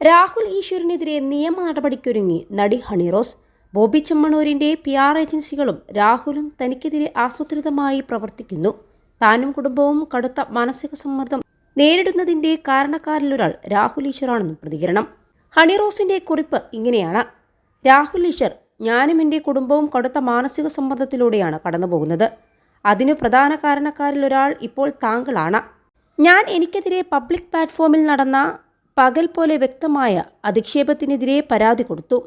രാഹുൽ ഈശ്വറിനെതിരെ നിയമ നടപടിക്കൊരുങ്ങി നടി ഹണിറോസ് ബോബി ചെമ്മണൂരിന്റെ പി ആർ ഏജൻസികളും രാഹുലും തനിക്കെതിരെ ആസൂത്രിതമായി പ്രവർത്തിക്കുന്നു. താനും കുടുംബവും കടുത്ത മാനസിക സമ്മർദ്ദം നേരിടുന്നതിന്റെ കാരണക്കാരിലൊരാൾ രാഹുൽ ഈശ്വറാണെന്നും പ്രതികരണം. ഹണിറോസിന്റെ കുറിപ്പ് ഇങ്ങനെയാണ്. രാഹുൽ ഈശ്വർ ഞാനും എന്റെ കുടുംബവും കടുത്ത മാനസിക സമ്മർദ്ദത്തിലൂടെയാണ് കടന്നുപോകുന്നത്. അതിനു പ്രധാന കാരണക്കാരിലൊരാൾ ഇപ്പോൾ താങ്കളാണ്. ഞാൻ എനിക്കെതിരെ പബ്ലിക് പ്ലാറ്റ്ഫോമിൽ നടന്ന പകൽ പോലെ വ്യക്തമായ അധിക്ഷേപത്തിനെതിരെ പരാതി കൊടുത്തു.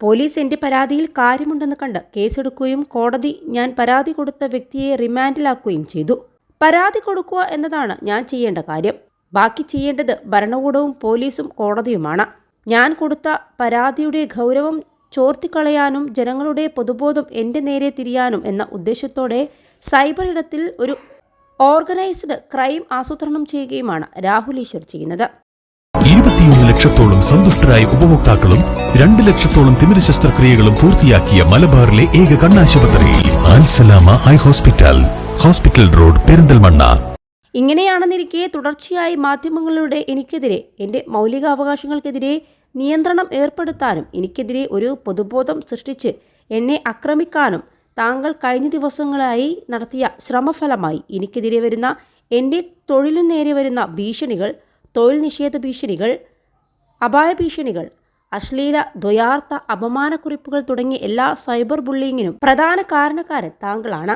പോലീസ് എന്റെ പരാതിയിൽ കാര്യമുണ്ടെന്ന് കണ്ട് കേസെടുക്കുകയും കോടതി ഞാൻ പരാതി കൊടുത്ത വ്യക്തിയെ റിമാൻഡിലാക്കുകയും ചെയ്തു. പരാതി കൊടുക്കുക എന്നതാണ് ഞാൻ ചെയ്യേണ്ട കാര്യം. ബാക്കി ചെയ്യേണ്ടത് ഭരണകൂടവും പോലീസും കോടതിയുമാണ്. ഞാൻ കൊടുത്ത പരാതിയുടെ ഗൗരവം ചോർത്തിക്കളയാനും ജനങ്ങളുടെ പൊതുബോധം എന്റെ നേരെ തിരിയാനും എന്ന ഉദ്ദേശത്തോടെ സൈബർ ഇടത്തിൽ ഒരു ഓർഗനൈസ്ഡ് ക്രൈം ആസൂത്രണം ചെയ്യുകയുമാണ് രാഹുൽ ഈശ്വർ ചെയ്യുന്നത്. ഇരുപത്തിയൊന്ന് ലക്ഷത്തോളം സന്തുഷ്ടരായ ഉപഭോക്താക്കളും രണ്ട് ലക്ഷത്തോളം തിമിര ശസ്ത്രക്രിയകളും പൂർത്തിയാക്കിയ മലബാറിലെ ഏക കണ്ണാശുപത്രി Al Salama eye hospital. Hospital road Perinthalmanna. ഇങ്ങനെയാണെന്നിരിക്കെ തുടർച്ചയായി മാധ്യമങ്ങളിലൂടെ എനിക്കെതിരെ എന്റെ മൗലികാവകാശങ്ങൾക്കെതിരെ നിയന്ത്രണം ഏർപ്പെടുത്താനും എനിക്കെതിരെ ഒരു പൊതുബോധം സൃഷ്ടിച്ച് എന്നെ ആക്രമിക്കാനും താങ്കൾ കഴിഞ്ഞ ദിവസങ്ങളായി നടത്തിയ ശ്രമഫലമായി എനിക്കെതിരെ വരുന്ന എന്റെ തൊഴിലിനു നേരെ വരുന്ന ഭീഷണികൾ തൊഴിൽ നിഷേധ ഭീഷണികൾ അപായ ഭീഷണികൾ അശ്ലീല ദ്വയാർത്ഥ അപമാനക്കുറിപ്പുകൾ തുടങ്ങിയ എല്ലാ സൈബർ ബുള്ളിങ്ങിനും പ്രധാന കാരണക്കാരൻ താങ്കളാണ്.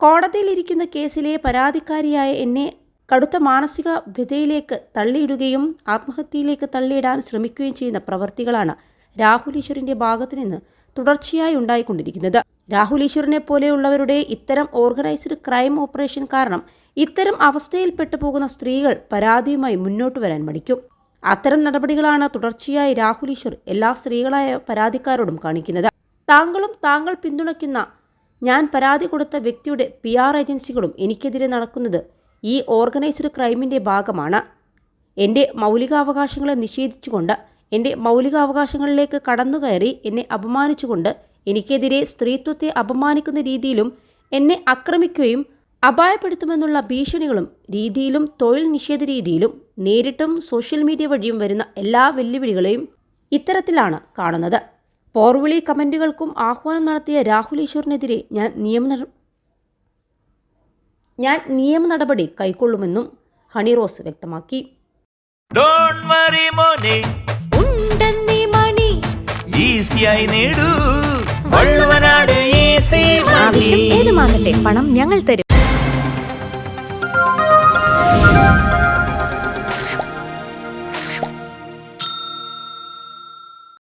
കോടതിയിലിരിക്കുന്ന കേസിലെ പരാതിക്കാരിയായ എന്നെ കടുത്ത മാനസിക വ്യതയിലേക്ക് തള്ളിയിടുകയും ആത്മഹത്യയിലേക്ക് തള്ളിയിടാൻ ശ്രമിക്കുകയും ചെയ്യുന്ന പ്രവർത്തികളാണ് രാഹുൽ ഈശ്വറിന്റെ ഭാഗത്തു നിന്ന് തുടർച്ചയായി ഉണ്ടായിക്കൊണ്ടിരിക്കുന്നത്. രാഹുൽ ഈശ്വറിനെ പോലെയുള്ളവരുടെ ഇത്തരം ഓർഗനൈസ്ഡ് ക്രൈം ഓപ്പറേഷൻ കാരണം ഇത്തരം അവസ്ഥയിൽപ്പെട്ടു പോകുന്ന സ്ത്രീകൾ പരാതിയുമായി മുന്നോട്ട് വരാൻ മടിക്കും. അത്തരം നടപടികളാണ് തുടർച്ചയായി രാഹുൽ ഈശ്വർ എല്ലാ സ്ത്രീകളായ പരാതിക്കാരോടും കാണിക്കുന്നത്. താങ്കളും താങ്കൾ പിന്തുണയ്ക്കുന്ന ഞാൻ പരാതി കൊടുത്ത വ്യക്തിയുടെ പി ആർ ഏജൻസികളും എനിക്കെതിരെ നടക്കുന്നത് ഈ ഓർഗനൈസ്ഡ് ക്രൈമിന്റെ ഭാഗമാണ്. എന്റെ മൗലികാവകാശങ്ങളെ നിഷേധിച്ചുകൊണ്ട് എന്റെ മൗലികാവകാശങ്ങളിലേക്ക് കടന്നുകയറി എന്നെ അപമാനിച്ചുകൊണ്ട് എനിക്കെതിരെ സ്ത്രീത്വത്തെ അപമാനിക്കുന്ന രീതിയിലും എന്നെ ആക്രമിക്കുകയും അപായപ്പെടുത്തുമെന്നുള്ള ഭീഷണികളും രീതിയിലും തൊഴിൽ നിഷേധ രീതിയിലും നേരിട്ടും സോഷ്യൽ മീഡിയ വഴിയും വരുന്ന എല്ലാ വെല്ലുവിളികളെയും ഇത്തരത്തിലാണ് കാണുന്നത്. പോർവിളി കമന്റുകൾക്കും ആഹ്വാനം നടത്തിയ രാഹുൽ ഈശ്വറിനെതിരെ ഞാൻ നിയമ ഞാൻ നിയമ നടപടി കൈക്കൊള്ളുമെന്നും ഹണി റോസ് വ്യക്തമാക്കി. ഏത് മാറട്ടെ മോനെ. ഉണ്ടെന്നീ മണി. ഈസിയായി നേടൂ. വള്ളുവനാട് ഈസി ആവശ്യം ഏതുമാകട്ടെ പണം ഞങ്ങൾ തരും.